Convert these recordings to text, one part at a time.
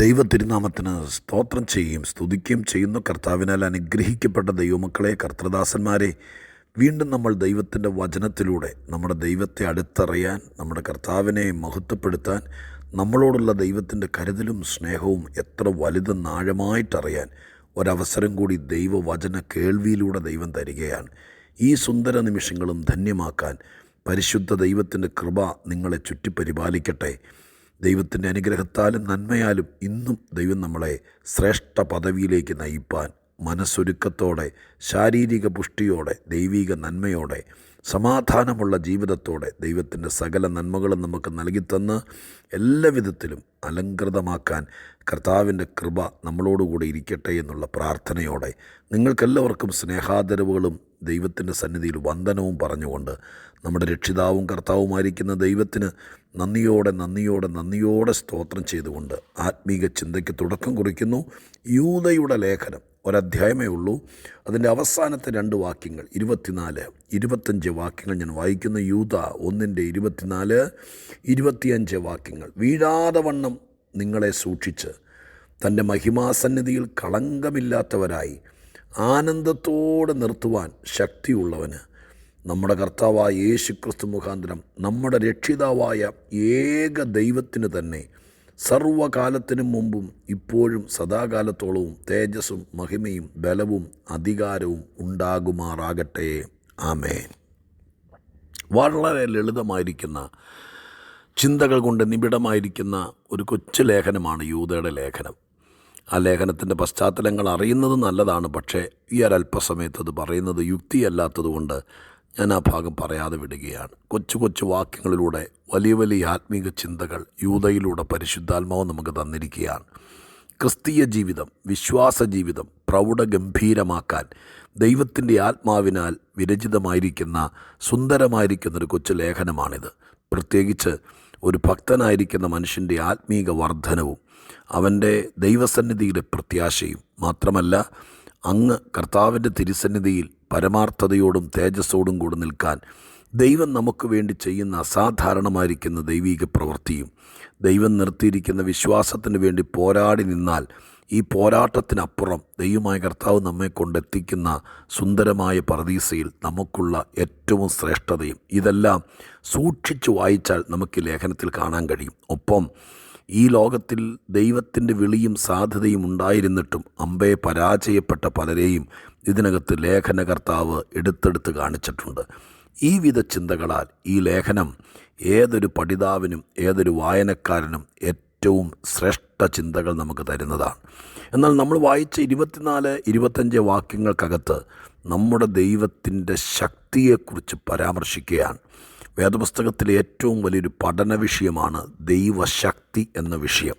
ദൈവ തിരുനാമത്തിന് സ്തോത്രം ചെയ്യുകയും സ്തുതിക്കുകയും ചെയ്യുന്ന കർത്താവിനാൽ അനുഗ്രഹിക്കപ്പെട്ട ദൈവമക്കളെ കർത്തൃദാസന്മാരെ വീണ്ടും നമ്മൾ ദൈവത്തിന്റെ വചനത്തിലൂടെ നമ്മുടെ ദൈവത്തെ അടുത്തറിയാൻ നമ്മുടെ കർത്താവിനെ മഹത്വപ്പെടുത്താൻ നമ്മളോടുള്ള ദൈവത്തിന്റെ കരുതലും സ്നേഹവും എത്ര വലുതെന്ന് ആഴമായിട്ടറിയാൻ ഒരവസരം കൂടി ദൈവവചന കേൾവിയിലൂടെ ദൈവം തരികയാണ്. ഈ സുന്ദര നിമിഷങ്ങളും ധന്യമാക്കാൻ പരിശുദ്ധ ദൈവത്തിന്റെ കൃപ നിങ്ങളെ ചുറ്റിപ്പരിപാലിക്കട്ടെ. ദൈവത്തിന്റെ അനുഗ്രഹത്താലും നന്മയാലും ഇന്നും ദൈവം നമ്മളെ ശ്രേഷ്ഠ പദവിയിലേക്ക് നയിപ്പാൻ മനസ്സൊരുക്കത്തോടെ ശാരീരിക പുഷ്ടിയോടെ ദൈവിക നന്മയോടെ സമാധാനമുള്ള ജീവിതത്തോടെ ദൈവത്തിന്റെ സകല നന്മകളും നമുക്ക് നൽകിത്തന്ന് എല്ലാവിധത്തിലും അലങ്കൃതമാക്കാൻ കർത്താവിന്റെ കൃപ നമ്മളോടുകൂടി ഇരിക്കട്ടെ എന്നുള്ള പ്രാർത്ഥനയോടെ നിങ്ങൾക്കെല്ലാവർക്കും സ്നേഹാദരവുകളും ദൈവത്തിന്റെ സന്നിധിയിൽ വന്ദനവും പറഞ്ഞുകൊണ്ട് നമ്മുടെ രക്ഷിതാവും കർത്താവുമായിരിക്കുന്ന ദൈവത്തിന് നന്ദിയോടെ നന്ദിയോടെ നന്ദിയോടെ സ്തോത്രം ചെയ്തുകൊണ്ട് ആത്മീക ചിന്തയ്ക്ക് തുടക്കം കുറിക്കുന്നു. യൂതയുടെ ലേഖനം ഒരധ്യായമേ ഉള്ളൂ. അതിന്റെ അവസാനത്തെ രണ്ട് വാക്യങ്ങൾ ഇരുപത്തിനാല് ഇരുപത്തഞ്ച് വാക്യങ്ങൾ ഞാൻ വായിക്കുന്ന. യൂത ഒന്നിന്റെ ഇരുപത്തിനാല് ഇരുപത്തിയഞ്ച് വാക്യങ്ങൾ. വീഴാതെ വണ്ണം നിങ്ങളെ സൂക്ഷിച്ച് തന്റെ മഹിമാസന്നിധിയിൽ കളങ്കമില്ലാത്തവരായി ആനന്ദത്തോടെ നിർത്തുവാൻ ശക്തിയുള്ളവന് നമ്മുടെ കർത്താവായ യേശു ക്രിസ്തു മുഖാന്തരം നമ്മുടെ രക്ഷിതാവായ ഏക ദൈവത്തിന് തന്നെ സർവകാലത്തിനും മുമ്പും ഇപ്പോഴും സദാകാലത്തോളവും തേജസ്സും മഹിമയും ബലവും അധികാരവും ഉണ്ടാകുമാറാകട്ടെ. ആമേൻ. വളരെ ലളിതമായിരിക്കുന്ന ചിന്തകൾ കൊണ്ട് നിബിഡമായിരിക്കുന്ന ഒരു കൊച്ചു ലേഖനമാണ് യൂതയുടെ ലേഖനം. ആ ലേഖനത്തിന്റെ പശ്ചാത്തലങ്ങൾ അറിയുന്നത് നല്ലതാണ് പക്ഷേ ഈ ഒരല്പസമയത്ത് അത് പറയുന്നത് യുക്തിയല്ലാത്തതുകൊണ്ട് ഞാൻ ആ ഭാഗം പറയാതെ വിടുകയാണ്. കൊച്ചു കൊച്ചു വാക്യങ്ങളിലൂടെ വലിയ വലിയ ആത്മീക ചിന്തകൾ യൂതയിലൂടെ പരിശുദ്ധാത്മാവ് നമുക്ക് തന്നിരിക്കുകയാണ്. ക്രിസ്തീയ ജീവിതം വിശ്വാസ ജീവിതം പ്രൗഢഗംഭീരമാക്കാൻ ദൈവത്തിന്റെ ആത്മാവിനാൽ വിരചിതമായിരിക്കുന്ന സുന്ദരമായിരിക്കുന്നൊരു കൊച്ചു ലേഖനമാണിത്. പ്രത്യേകിച്ച് ഒരു ഭക്തനായിരിക്കുന്ന മനുഷ്യന്റെ ആത്മീക വർധനവും അവന്റെ ദൈവസന്നിധിയിലെ പ്രത്യാശയും. മാത്രമല്ല അങ്ങ് കർത്താവിന്റെ തിരുസന്നിധിയിൽ പരമാർത്ഥതയോടും തേജസ്സോടും കൂടെ നിൽക്കാൻ ദൈവം നമുക്ക് വേണ്ടി ചെയ്യുന്ന അസാധാരണമായിരിക്കുന്ന ദൈവീക പ്രവൃത്തിയും ദൈവം നിർത്തിയിരിക്കുന്ന വിശ്വാസത്തിന് വേണ്ടി പോരാടി നിന്നാൽ ഈ പോരാട്ടത്തിനപ്പുറം ദൈവമായ കർത്താവ് നമ്മെ കൊണ്ടെത്തിക്കുന്ന സുന്ദരമായ പറദീസയിൽ നമുക്കുള്ള ഏറ്റവും ശ്രേഷ്ഠതയും ഇതെല്ലാം സൂക്ഷിച്ചു വായിച്ചാൽ നമുക്ക് ലേഖനത്തിൽ കാണാൻ കഴിയും. ഒപ്പം ഈ ലോകത്തിൽ ദൈവത്തിന്റെ വിളിയും സാധ്യതയും ഉണ്ടായിരുന്നിട്ടും അമ്പയെ പരാജയപ്പെട്ട പലരെയും ഇതിനകത്ത് ലേഖനകർത്താവ് എടുത്തെടുത്ത് കാണിച്ചിട്ടുണ്ട്. ഈ വിധ ചിന്തകളാൽ ഈ ലേഖനം ഏതൊരു പഠിതാവിനും ഏതൊരു വായനക്കാരനും ഏറ്റവും ശ്രേഷ്ഠ ചിന്തകൾ നമുക്ക് തരുന്നതാണ്. എന്നാൽ നമ്മൾ വായിച്ച ഇരുപത്തിനാല് ഇരുപത്തഞ്ച് വാക്യങ്ങൾക്കകത്ത് നമ്മുടെ ദൈവത്തിന്റെ ശക്തിയെക്കുറിച്ച് പരാമർശിക്കുകയാണ്. വേദപുസ്തകത്തിലെ ഏറ്റവും വലിയൊരു പഠന വിഷയമാണ് ദൈവശക്തി എന്ന വിഷയം.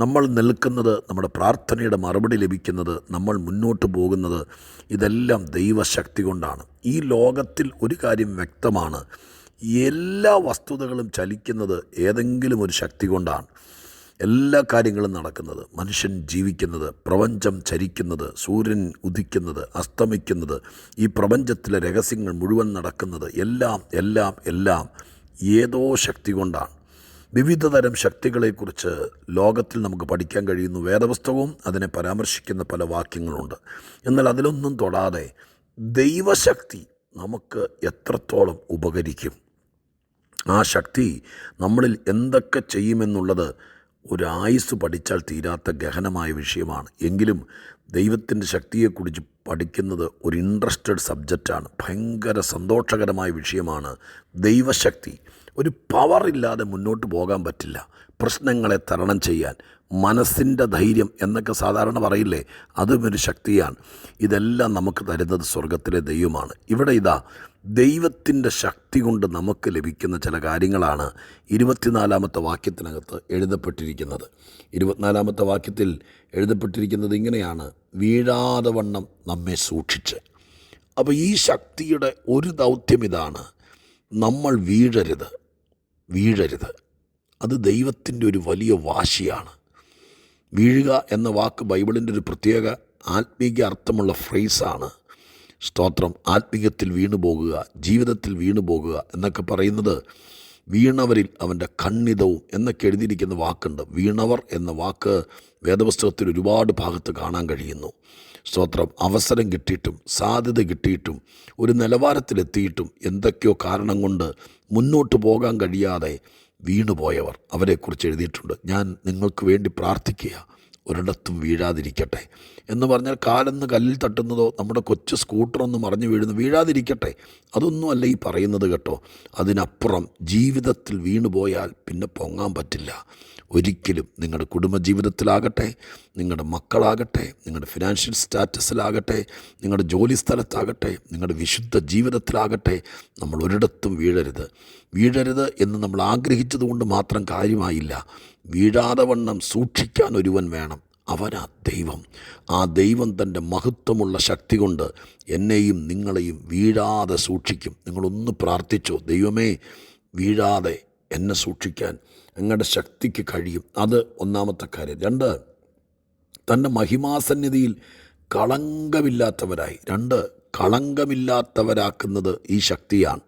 നമ്മൾ നിൽക്കുന്നത് നമ്മുടെ പ്രാർത്ഥനയുടെ മറുപടി ലഭിക്കുന്നത് നമ്മൾ മുന്നോട്ട് പോകുന്നത് ഇതെല്ലാം ദൈവശക്തി കൊണ്ടാണ്. ഈ ലോകത്തിൽ ഒരു കാര്യം വ്യക്തമാണ്. എല്ലാ വസ്തുതകളും ചലിക്കുന്നത് ഏതെങ്കിലും ഒരു ശക്തി കൊണ്ടാണ്. എല്ലാ കാര്യങ്ങളും നടക്കുന്നത്. മനുഷ്യൻ ജീവിക്കുന്നത് പ്രപഞ്ചം ചരിക്കുന്നത് സൂര്യൻ ഉദിക്കുന്നത് അസ്തമിക്കുന്നത് ഈ പ്രപഞ്ചത്തിലെ രഹസ്യങ്ങൾ മുഴുവൻ നടക്കുന്നത് എല്ലാം എല്ലാം എല്ലാം ഏതോ ശക്തി കൊണ്ടാണ്. വിവിധ തരം ശക്തികളെക്കുറിച്ച് ലോകത്തിൽ നമുക്ക് പഠിക്കാൻ കഴിയുന്നു വേദപുസ്തകവും അതിനെ പരാമർശിക്കുന്ന പല വാക്യങ്ങളുണ്ട്. എന്നാൽ അതിലൊന്നും തൊടാതെ ദൈവശക്തി നമുക്ക് എത്രത്തോളം ഉപകരിക്കും? ആ ശക്തി നമ്മളിൽ എന്തൊക്കെ ചെയ്യുമെന്നുള്ളത് ഒരു ആയുസ് പഠിച്ചാൽ തീരാത്ത ഗഹനമായ വിഷയമാണ്. എങ്കിലും ദൈവത്തിന്റെ ശക്തിയെക്കുറിച്ച് പഠിക്കുന്നത് ഒരു ഇൻട്രസ്റ്റഡ് സബ്ജക്റ്റാണ്. ഭയങ്കര സന്തോഷകരമായ വിഷയമാണ് ദൈവശക്തി. ഒരു പവർ ഇല്ലാതെ മുന്നോട്ട് പോകാൻ പറ്റില്ല. പ്രശ്നങ്ങളെ തരണം ചെയ്യാൻ മനസ്സിന്റെ ധൈര്യം എന്നൊക്കെ സാധാരണ പറയില്ലേ? അതും ഒരു ശക്തിയാണ്. ഇതെല്ലാം നമുക്ക് തരുന്നത് സ്വർഗത്തിലെ ദൈവമാണ്. ഇവിടെ ഇതാ ദൈവത്തിന്റെ ശക്തി കൊണ്ട് നമുക്ക് ലഭിക്കുന്ന ചില കാര്യങ്ങളാണ് ഇരുപത്തിനാലാമത്തെ വാക്യത്തിനകത്ത് എഴുതപ്പെട്ടിരിക്കുന്നത്. ഇരുപത്തിനാലാമത്തെ വാക്യത്തിൽ എഴുതപ്പെട്ടിരിക്കുന്നത് ഇങ്ങനെയാണ്. വീഴാതെ വണ്ണം നമ്മെ സൂക്ഷിച്ച്. അപ്പോൾ ഈ ശക്തിയുടെ ഒരു ദൗത്യം ഇതാണ്. നമ്മൾ വീഴരുത്. വീഴരുത്. അത് ദൈവത്തിന്റെ ഒരു വലിയ വാശിയാണ്. വീഴുക എന്ന വാക്ക് ബൈബിളിന്റെ ഒരു പ്രത്യേക ആത്മീക അർത്ഥമുള്ള ഫ്രേസാണ് സ്തോത്രം. ആത്മീയത്തിൽ വീണു പോകുക ജീവിതത്തിൽ വീണു പോകുക എന്നൊക്കെ പറയുന്നത് വീണവരിൽ അവന്റെ ഖണ്ഡിതവും എന്നൊക്കെ എഴുതിയിരിക്കുന്ന വാക്കുണ്ട്. വീണവർ എന്ന വാക്ക് വേദപുസ്തകത്തിൽ ഒരുപാട് ഭാഗത്ത് കാണാൻ കഴിയുന്നു. സ്തോത്രം. അവസരം കിട്ടിയിട്ടും സാധ്യത കിട്ടിയിട്ടും ഒരു നിലവാരത്തിലെത്തിയിട്ടും എന്തൊക്കെയോ കാരണം കൊണ്ട് മുന്നോട്ട് പോകാൻ കഴിയാതെ വീണുപോയവർ അവരെക്കുറിച്ച് എഴുതിയിട്ടുണ്ട്. ഞാൻ നിങ്ങൾക്ക് വേണ്ടി പ്രാർത്ഥിക്കുക ഒരിടത്തും വീഴാതിരിക്കട്ടെ. എന്ന് പറഞ്ഞാൽ കാലെന്ന് കല്ലിൽ തട്ടുന്നതോ നമ്മുടെ കൊച്ചു സ്കൂട്ടറൊന്ന് മറിഞ്ഞു വീഴുന്നു വീഴാതിരിക്കട്ടെ. അതൊന്നും അല്ല ഈ പറയുന്നത് കേട്ടോ. അതിനപ്പുറം ജീവിതത്തിൽ വീണുപോയാൽ പിന്നെ പൊങ്ങാൻ പറ്റില്ല. ഒരിക്കലും നിങ്ങളുടെ കുടുംബജീവിതത്തിലാകട്ടെ. നിങ്ങളുടെ മക്കളാകട്ടെ നിങ്ങളുടെ ഫിനാൻഷ്യൽ സ്റ്റാറ്റസിലാകട്ടെ നിങ്ങളുടെ ജോലി സ്ഥലത്താകട്ടെ നിങ്ങളുടെ വിശുദ്ധ ജീവിതത്തിലാകട്ടെ നമ്മൾ ഒരിടത്തും വീഴരുത്. വീഴരുത് എന്ന് നമ്മൾ ആഗ്രഹിച്ചതുകൊണ്ട് മാത്രം കാര്യമായില്ല. വീഴാതെ വണ്ണം സൂക്ഷിക്കാൻ ഒരുവൻ വേണം. അവനാ ദൈവം. ആ ദൈവം തന്റെ മഹത്വമുള്ള ശക്തി കൊണ്ട് എന്നെയും നിങ്ങളെയും വീഴാതെ സൂക്ഷിക്കും. നിങ്ങളൊന്ന് പ്രാർത്ഥിച്ചോ ദൈവമേ വീഴാതെ എന്നെ സൂക്ഷിക്കാൻ നിങ്ങളുടെ ശക്തിക്ക് കഴിയും. അത് ഒന്നാമത്തെ കാര്യം. രണ്ട് തന്റെ മഹിമാസന്നിധിയിൽ കളങ്കമില്ലാത്തവരായി. രണ്ട് കളങ്കമില്ലാത്തവരാക്കുന്നത് ഈ ശക്തിയാണ്.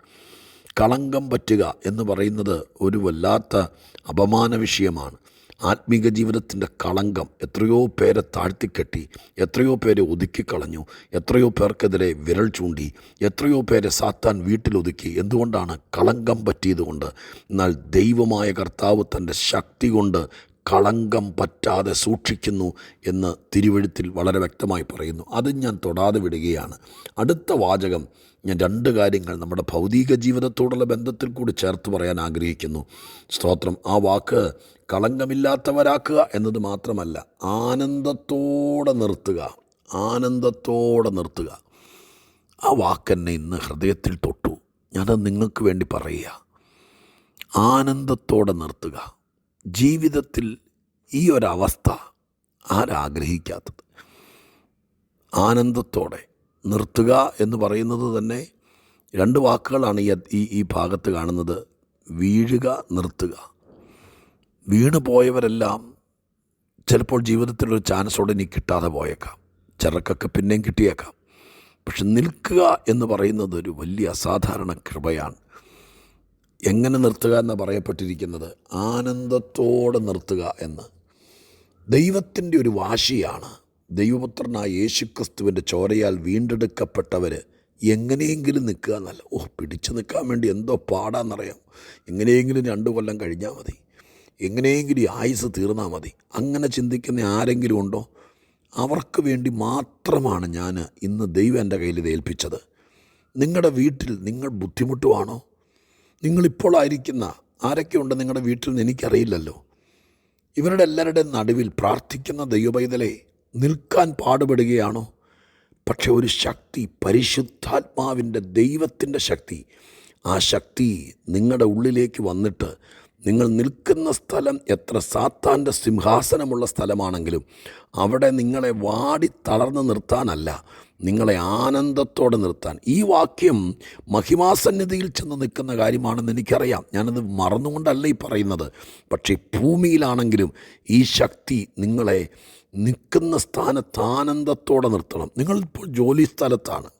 കളങ്കം പറ്റുക എന്ന് പറയുന്നത് ഒരു വല്ലാത്ത അപമാന വിഷയമാണ്. ആത്മീക ജീവിതത്തിന്റെ കളങ്കം എത്രയോ പേരെ താഴ്ത്തിക്കെട്ടി എത്രയോ പേരെ ഒതുക്കിക്കളഞ്ഞു എത്രയോ പേർക്കെതിരെ വിരൽ ചൂണ്ടി എത്രയോ പേരെ സാത്താൻ വീട്ടിലൊതുക്കി എന്തുകൊണ്ടാണ് കളങ്കം പറ്റിയതുകൊണ്ട്? എന്നാൽ ദൈവമായ കർത്താവ് തന്റെ ശക്തി കൊണ്ട് കളങ്കം പറ്റാതെ സൂക്ഷിക്കുന്നു എന്ന് തിരുവഴുത്തിൽ വളരെ വ്യക്തമായി പറയുന്നു. അത് ഞാൻ തൊടാതെ വിടുകയാണ്. അടുത്ത വാചകം ഞാൻ രണ്ട് കാര്യങ്ങൾ നമ്മുടെ ഭൗതിക ജീവിതത്തോടുള്ള ബന്ധത്തിൽ കൂടി ചേർത്ത് പറയാൻ ആഗ്രഹിക്കുന്നു. സ്തോത്രം. ആ വാക്ക് കളങ്കമില്ലാത്തവരാക്കുക എന്നത് മാത്രമല്ല ആനന്ദത്തോടെ നിർത്തുക. ആനന്ദത്തോടെ നിർത്തുക. ആ വാക്കെന്നെ ഇന്ന് ഹൃദയത്തിൽ തൊട്ടു. ഞാനത് നിങ്ങൾക്ക് വേണ്ടി പറയുക. ആനന്ദത്തോടെ നിർത്തുക. ജീവിതത്തിൽ ഈ ഒരവസ്ഥ ആരാഗ്രഹിക്കാത്തത്? ആനന്ദത്തോടെ നിർത്തുക എന്ന് പറയുന്നത് തന്നെ രണ്ട് വാക്കുകളാണ് ഈ ഈ ഭാഗത്ത് കാണുന്നത്. വീഴുക നിർത്തുക. വീണു പോയവരെല്ലാം ചിലപ്പോൾ ജീവിതത്തിലൊരു ചാൻസോടെ ഇനി കിട്ടാതെ പോയേക്കാം. ചിറക്കൊക്കെ പിന്നെയും കിട്ടിയേക്കാം. പക്ഷെ നിൽക്കുക എന്ന് പറയുന്നത് ഒരു വലിയ അസാധാരണ കൃപയാണ്. എങ്ങനെ നിർത്തുക എന്ന് പറയപ്പെട്ടിരിക്കുന്നത്? ആനന്ദത്തോടെ നിർത്തുക എന്ന്. ദൈവത്തിന്റെ ഒരു വാശിയാണ് ദൈവപുത്രനായ യേശുക്രിസ്തുവിന്റെ ചോരയാൽ വീണ്ടെടുക്കപ്പെട്ടവർ എങ്ങനെയെങ്കിലും നിൽക്കുക എന്നല്ല. ഓ പിടിച്ചു നിൽക്കാൻ വേണ്ടി എന്തോ പാടാന്നറിയാം. എങ്ങനെയെങ്കിലും രണ്ട് കൊല്ലം കഴിഞ്ഞാൽ മതി. എങ്ങനെയെങ്കിലും ഈ ആയുസ് തീർന്നാൽ മതി. അങ്ങനെ ചിന്തിക്കുന്ന ആരെങ്കിലും ഉണ്ടോ? അവർക്ക് വേണ്ടി മാത്രമാണ് ഞാൻ ഇന്ന് ദൈവം എന്റെ കയ്യിൽ ഏൽപ്പിച്ചത്. നിങ്ങളുടെ വീട്ടിൽ നിങ്ങൾ ബുദ്ധിമുട്ടുവാണോ? നിങ്ങളിപ്പോൾ ആയിരിക്കുന്ന ആരൊക്കെ ഉണ്ട് നിങ്ങളുടെ വീട്ടിൽ നിന്ന് എനിക്കറിയില്ലല്ലോ. ഇവരുടെ എല്ലാവരുടെ നടുവിൽ പ്രാർത്ഥിക്കുന്ന ദൈവപൈതലെ നിൽക്കാൻ പാടുപെടുകയാണോ? പക്ഷെ ഒരു ശക്തി പരിശുദ്ധാത്മാവിന്റെ ദൈവത്തിന്റെ ശക്തി ആ ശക്തി നിങ്ങളുടെ ഉള്ളിലേക്ക് വന്നിട്ട് നിങ്ങൾ നിൽക്കുന്ന സ്ഥലം എത്ര സാത്താന്റെ സിംഹാസനമുള്ള സ്ഥലമാണെങ്കിലും അവിടെ നിങ്ങളെ വാടി തളർന്ന് നിർത്താനല്ല നിങ്ങളെ ആനന്ദത്തോടെ നിർത്താൻ. ഈ വാക്യം മഹിമാസന്നിധിയിൽ ചെന്ന് നിൽക്കുന്ന കാര്യമാണെന്ന് എനിക്കറിയാം. ഞാനത് മറന്നുകൊണ്ടല്ല ഈ പറയുന്നത്. പക്ഷേ ഭൂമിയിലാണെങ്കിലും ഈ ശക്തി നിങ്ങളെ നിൽക്കുന്ന സ്ഥാനത്ത് ആനന്ദത്തോടെ നിർത്തണം. നിങ്ങളിപ്പോൾ ജോലി സ്ഥലത്താണ്.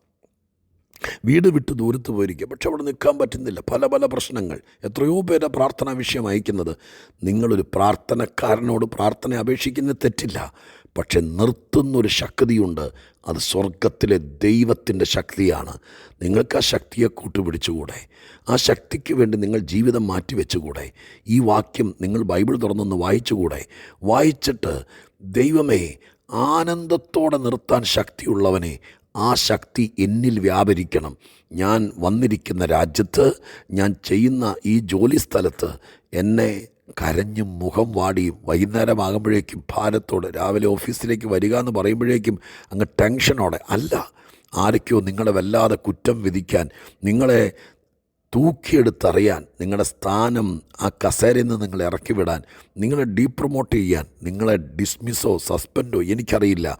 വീട് വിട്ട് ദൂരത്ത് പോയിരിക്കുക. പക്ഷെ അവിടെ നിൽക്കാൻ പറ്റുന്നില്ല. പല പല പ്രശ്നങ്ങൾ. എത്രയോ പേരെ പ്രാർത്ഥനാ വിഷയം അയക്കുന്നത്. നിങ്ങളൊരു പ്രാർത്ഥനക്കാരനോട് പ്രാർത്ഥന അപേക്ഷിക്കുന്നത് തെറ്റില്ല. പക്ഷെ നിർത്തുന്നൊരു ശക്തിയുണ്ട്. അത് സ്വർഗത്തിലെ ദൈവത്തിന്റെ ശക്തിയാണ്. നിങ്ങൾക്ക് ആ ശക്തിയെ കൂട്ടുപിടിച്ചുകൂടെ? ആ ശക്തിക്ക് വേണ്ടി നിങ്ങൾ ജീവിതം മാറ്റി മാറ്റിവെച്ചുകൂടെ ഈ വാക്യം നിങ്ങൾ ബൈബിൾ തുറന്നൊന്ന് വായിച്ചുകൂടെ? വായിച്ചിട്ട് ദൈവമേ ആനന്ദത്തോടെ നിർത്താൻ ശക്തിയുള്ളവനെ ആ ശക്തി എന്നിൽ വ്യാപരിക്കണം. ഞാൻ വന്നിരിക്കുന്ന രാജ്യത്ത് ഞാൻ ചെയ്യുന്ന ഈ ജോലി സ്ഥലത്ത് എന്നെ കരഞ്ഞും മുഖം വാടിയും വൈകുന്നേരമാകുമ്പോഴേക്കും ഭാരത്തോടെ രാവിലെ ഓഫീസിലേക്ക് വരിക എന്ന് പറയുമ്പോഴേക്കും അങ്ങ് ടെൻഷനോടെ അല്ല ആരൊക്കെയോ നിങ്ങളെ വല്ലാതെ കുറ്റം വിധിക്കാൻ നിങ്ങളെ തൂക്കിയെടുത്തറിയാൻ നിങ്ങളുടെ സ്ഥാനം ആ കസേരയിൽ നിന്ന് നിങ്ങളെ ഇറക്കി വിടാൻ നിങ്ങളെ ഡീപ്രൊമോട്ട് ചെയ്യാൻ നിങ്ങളെ ഡിസ്മിസോ സസ്പെൻഡോ എനിക്കറിയില്ല.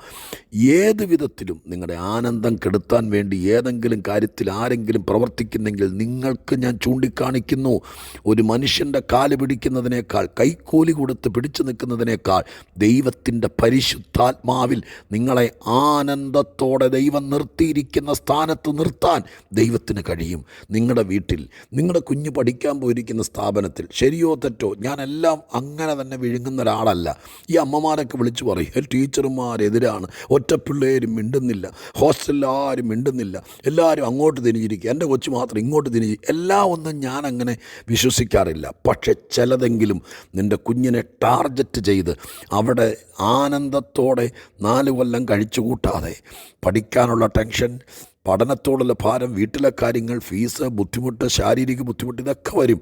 ഏത് വിധത്തിലും നിങ്ങളുടെ ആനന്ദം കെടുത്താൻ വേണ്ടി ഏതെങ്കിലും കാര്യത്തിൽ ആരെങ്കിലും പ്രവർത്തിക്കുന്നെങ്കിൽ നിങ്ങൾക്ക് ഞാൻ ചൂണ്ടിക്കാണിക്കുന്നു. ഒരു മനുഷ്യന്റെ കാൽ പിടിക്കുന്നതിനേക്കാൾ കൈക്കോലി കൊടുത്ത് പിടിച്ചു നിൽക്കുന്നതിനേക്കാൾ ദൈവത്തിന്റെ പരിശുദ്ധാത്മാവിൽ നിങ്ങളെ ആനന്ദത്തോടെ ദൈവം നിർത്തിയിരിക്കുന്ന സ്ഥാനത്ത് നിർത്താൻ ദൈവത്തിന് കഴിയും. നിങ്ങളുടെ വീട്ടിൽ നിങ്ങളുടെ കുഞ്ഞ് പഠിക്കാൻ പോയിരിക്കുന്ന സ്ഥാപനത്തിൽ ശരിയോ തെറ്റോ ഞാനെല്ലാം അങ്ങനെ തന്നെ വിഴുങ്ങുന്ന ഒരാളല്ല. ഈ അമ്മമാരൊക്കെ വിളിച്ചു പറയും "ഏ, ടീച്ചർമാരെതിരാണ്. ഒറ്റ പിള്ളേരും മിണ്ടുന്നില്ല. ഹോസ്റ്റലിൽ ആരും മിണ്ടുന്നില്ല. എല്ലാവരും അങ്ങോട്ട് തിരിഞ്ഞിരിക്കുക. എന്റെ കൊച്ചു മാത്രം ഇങ്ങോട്ട് തിരിഞ്ഞ് എല്ലാ ഒന്നും ഞാൻ അങ്ങനെ വിശ്വസിക്കാറില്ല. പക്ഷെ ചിലതെങ്കിലും നിന്റെ കുഞ്ഞിനെ ടാർഗറ്റ് ചെയ്ത് അവിടെ ആനന്ദത്തോടെ നാല് കൊല്ലം കഴിച്ചു കൂട്ടാതെ പഠിക്കാനുള്ള ടെൻഷൻ പഠനത്തോടുള്ള ഭാരം വീട്ടിലെ കാര്യങ്ങൾ ഫീസ് ബുദ്ധിമുട്ട് ശാരീരിക ബുദ്ധിമുട്ട് ഇതൊക്കെ വരും.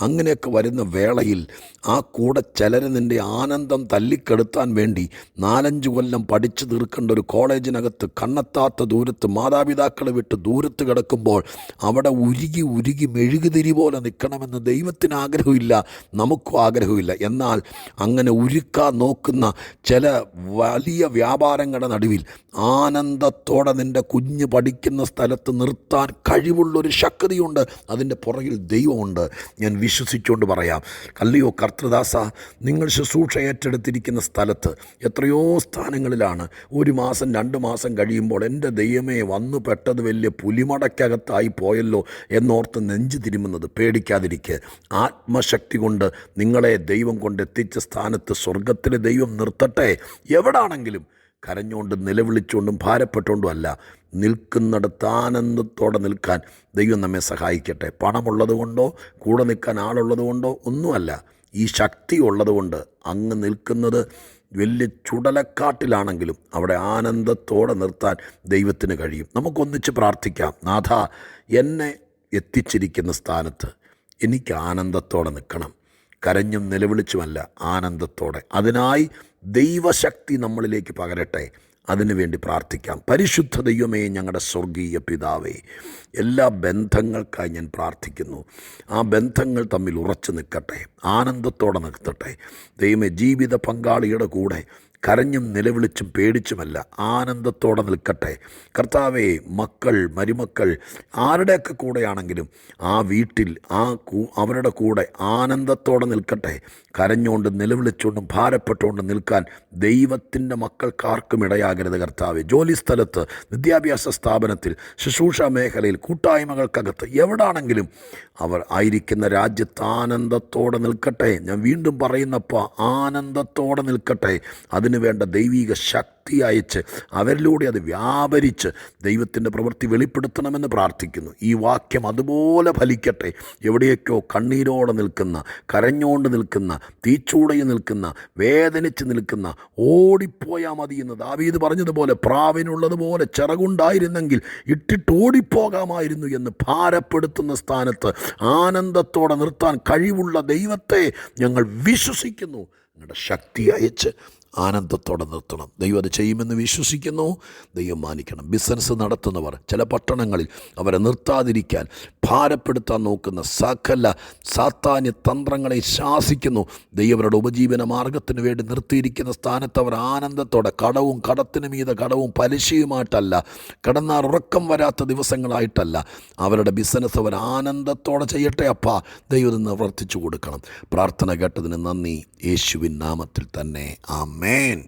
അങ്ങനെയൊക്കെ വരുന്ന വേളയിൽ ആ കൂടെ ചിലർ നിന്റെ ആനന്ദം തല്ലിക്കെടുത്താൻ വേണ്ടി നാലഞ്ച് കൊല്ലം പഠിച്ചു തീർക്കേണ്ട ഒരു കോളേജിനകത്ത് കണ്ണെത്താത്ത ദൂരത്ത് മാതാപിതാക്കളെ വിട്ട് ദൂരത്ത് കിടക്കുമ്പോൾ അവിടെ ഉരുകി ഉരുകി മെഴുകുതിരി പോലെ നിൽക്കണമെന്ന് ദൈവത്തിന് ആഗ്രഹമില്ല നമുക്കും ആഗ്രഹമില്ല. എന്നാൽ അങ്ങനെ ഉരുക്കാൻ നോക്കുന്ന ചില വലിയ വ്യാപാരങ്ങളുടെ നടുവിൽ ആനന്ദത്തോടെ നിന്റെ കുഞ്ഞ് പഠിക്കുന്ന സ്ഥലത്ത് നിർത്താൻ കഴിവുള്ളൊരു ശക്തിയുണ്ട്. അതിന്റെ പുറകിൽ ദൈവമുണ്ട്. ഞാൻ വിശ്വസിച്ചുകൊണ്ട് പറയാം. അല്ലയോ കർത്തൃദാസ നിങ്ങൾ ശുശ്രൂഷ ഏറ്റെടുത്തിരിക്കുന്ന സ്ഥലത്ത് എത്രയോ സ്ഥാനങ്ങളിലാണ്. ഒരു മാസം രണ്ട് മാസം കഴിയുമ്പോൾ എന്റെ ദൈവമേ വന്നു പെട്ടത് വലിയ പുലിമടക്കകത്തായി പോയല്ലോ എന്നോർത്ത് നെഞ്ചു തിരുമുന്നത് പേടിക്കാതിരിക്കുക ആത്മശക്തി കൊണ്ട് നിങ്ങളെ ദൈവം കൊണ്ട് എത്തിച്ച സ്ഥാനത്ത് സ്വർഗത്തിലെ ദൈവം നിർത്തട്ടെ. എവിടാണെങ്കിലും കരഞ്ഞുകൊണ്ടും നിലവിളിച്ചുകൊണ്ടും ഭാരപ്പെട്ടുകൊണ്ടും അല്ല. നിൽക്കുന്നിടത്ത് ആനന്ദത്തോടെ നിൽക്കാൻ ദൈവം നമ്മെ സഹായിക്കട്ടെ. പണമുള്ളത് കൊണ്ടോ കൂടെ നിൽക്കാൻ ആളുള്ളത് കൊണ്ടോ ഒന്നുമല്ല. ഈ ശക്തി ഉള്ളതുകൊണ്ട് അങ്ങ് നിൽക്കുന്നത് വലിയ ചുടലക്കാട്ടിലാണെങ്കിലും അവിടെ ആനന്ദത്തോടെ നിർത്താൻ ദൈവത്തിന് കഴിയും. നമുക്കൊന്നിച്ച് പ്രാർത്ഥിക്കാം. നാഥ എന്നെ എത്തിച്ചിരിക്കുന്ന സ്ഥാനത്ത് എനിക്ക് ആനന്ദത്തോടെ നിൽക്കണം. കരഞ്ഞും നിലവിളിച്ചുമല്ല ആനന്ദത്തോടെ. അതിനായി ദൈവശക്തി നമ്മളിലേക്ക് പകരട്ടെ. അതിനുവേണ്ടി പ്രാർത്ഥിക്കാം. പരിശുദ്ധ ദൈവമേ ഞങ്ങളുടെ സ്വർഗീയ പിതാവേ എല്ലാ ബന്ധങ്ങൾക്കായി ഞാൻ പ്രാർത്ഥിക്കുന്നു. ആ ബന്ധങ്ങൾ തമ്മിൽ ഉറച്ചു നിൽക്കട്ടെ. ആനന്ദത്തോടെ നിർത്തട്ടെ ദൈവമേ ജീവിത പങ്കാളിയുടെ കൂടെ കരഞ്ഞും നിലവിളിച്ചും പേടിച്ചുമല്ല ആനന്ദത്തോടെ നിൽക്കട്ടെ. കർത്താവേ മക്കൾ മരുമക്കൾ ആരുടെയൊക്കെ കൂടെയാണെങ്കിലും ആ വീട്ടിൽ ആ അവരുടെ കൂടെ ആനന്ദത്തോടെ നിൽക്കട്ടെ. കരഞ്ഞുകൊണ്ട് നിലവിളിച്ചുകൊണ്ടും ഭാരപ്പെട്ടുകൊണ്ടും നിൽക്കാൻ ദൈവത്തിന്റെ മക്കൾക്കാർക്കും ഇടയാകരുത് കർത്താവെ. ജോലി സ്ഥലത്ത് വിദ്യാഭ്യാസ സ്ഥാപനത്തിൽ ശുശ്രൂഷ മേഖലയിൽ കൂട്ടായ്മകൾക്കകത്ത് എവിടാണെങ്കിലും അവർ ആയിരിക്കുന്ന രാജ്യത്ത് ആനന്ദത്തോടെ നിൽക്കട്ടെ. ഞാൻ വീണ്ടും പറയുന്നപ്പോൾ ആനന്ദത്തോടെ നിൽക്കട്ടെ. അതിനു വേണ്ട ദൈവിക ശക്തി അയച്ച് അവരിലൂടെ അത് വ്യാപരിച്ച് ദൈവത്തിന്റെ പ്രവൃത്തി വെളിപ്പെടുത്തണമെന്ന് പ്രാർത്ഥിക്കുന്നു. ഈ വാക്യം അതുപോലെ ഫലിക്കട്ടെ. എവിടെയൊക്കെയോ കണ്ണീരോടെ നിൽക്കുന്ന കരഞ്ഞോണ്ട് നിൽക്കുന്ന തീച്ചൂടയിൽ നിൽക്കുന്ന വേദനിച്ച് നിൽക്കുന്ന ഓടിപ്പോയാൽ മതി എന്ന് ദാവീദ് പറഞ്ഞതുപോലെ പ്രാവിനുള്ളതുപോലെ ചിറകുണ്ടായിരുന്നെങ്കിൽ ഇട്ടിട്ട് ഓടിപ്പോകാമായിരുന്നു എന്ന് ഭാരപ്പെടുത്തുന്ന സ്ഥാനത്ത് ആനന്ദത്തോടെ നിർത്താൻ കഴിവുള്ള ദൈവത്തെ ഞങ്ങൾ വിശ്വസിക്കുന്നു. നിങ്ങളുടെ ശക്തി അയച്ച് ആനന്ദത്തോടെ നിർത്തണം. ദൈവം അത് ചെയ്യുമെന്ന് വിശ്വസിക്കുന്നു. ദൈവം മാനിക്കണം. ബിസിനസ് നടത്തുന്നവർ ചില പട്ടണങ്ങളിൽ അവരെ നിർത്താതിരിക്കാൻ ഭാരപ്പെടുത്താൻ നോക്കുന്ന സകല സാത്താന്യ തന്ത്രങ്ങളെ ശാസിക്കുന്നു. ദൈവരുടെ ഉപജീവന മാർഗത്തിന് വേണ്ടി നിർത്തിയിരിക്കുന്ന സ്ഥാനത്ത് അവർ ആനന്ദത്തോടെ കടവും കടത്തിന് മീത കടവും പലിശയുമായിട്ടല്ല കടന്നാൽ ഉറക്കം വരാത്ത ദിവസങ്ങളായിട്ടല്ല അവരുടെ ബിസിനസ് അവർ ആനന്ദത്തോടെ ചെയ്യട്ടെ അപ്പ. ദൈവം നിവർത്തിച്ചു കൊടുക്കണം. പ്രാർത്ഥന കേട്ടതിന് നന്ദി. യേശുവിൻ നാമത്തിൽ തന്നെ. ആമേൻ